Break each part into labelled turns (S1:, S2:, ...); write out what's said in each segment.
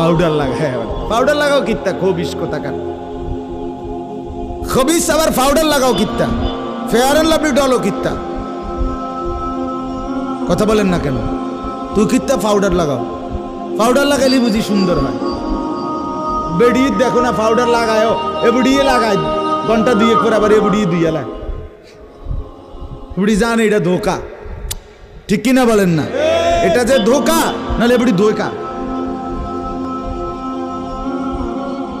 S1: Powder লাগা হ্যাঁ powder লাগাও কিত্তা খবিস কোথাকার খবিস আবার পাউডার লাগাও কিত্তা ফেয়ার অ্যান্ড লাভলি ডলও কিত্তা। কথা বলেন না কেন? তুই কিত্তা পাউডার লাগাও। পাউডার লাগাইলে বুঝি সুন্দর হয়। বেডি দেখো না পাউডার লাগায়ও, এবড়িয়ে লাগাই। ঘণ্টা দুয়ে করে আবার এবড়িয়ে দুইয়া লাগ। এবড়ি জানে এটা ধোকা। ঠিক কিনা বলেন না? এটা যে ধোকা নাহলে এবড়ি ধোকা।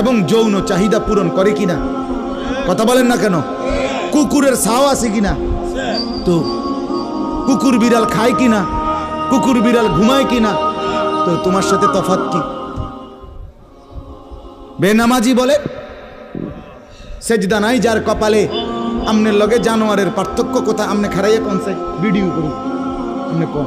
S1: এবং যৌন চাহিদা পূরণ করে কিনা? কথা বলেন না কেন? কুকুরের ছাও আছে কিনা? তো কুকুর বিড়াল খায় কিনা? কুকুর বিড়াল ঘুমায় কিনা? তো তোমার সাথে তফাত কি? বেনামাজি বলে, সেজদা নাই যার কপালে আমনের লগে জানোয়ারের পার্থক্য কোথা আমনে খারাইয়া কোন সে ভিডিও করুন আমনে কোন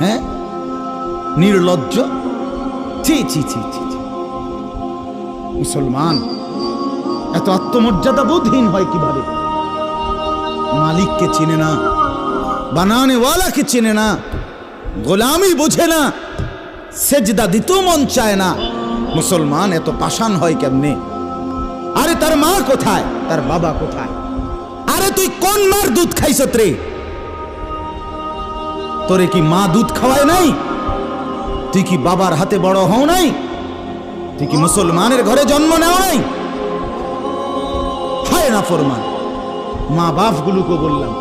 S1: হ্যাঁ? নির্লজ্জ? ছি ছি ছি ছি। মুসলমান, এত আত্মমর্যাদা বোধহীন হয় কীভাবে? মালিককে চিনে না, বানানেওয়ালাকে চেনে না, গোলামি বোঝে না, সেজদা দিতেও মন চায় না। মুসলমান, এত পাষাণ হয় কেমনে? আরে তার মা কোথায়? তার বাবা কোথায়? আরে তুই কোন মার দুধ খাইছত রে তোরে কি মা দুধ খাওয়ায় নাই? তুই কি বাবার হাতে বড় হও নাই? তুই কি মুসলমানের ঘরে জন্ম নেওয়া নাই? হায় না ফরমান। মা বাপগুলোকে বললাম,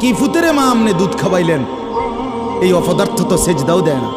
S1: কি ফুতেরে মা আমনে দুধ খাওয়াইলেন? এই অপদার্থ তো সেজদাও দেয় না।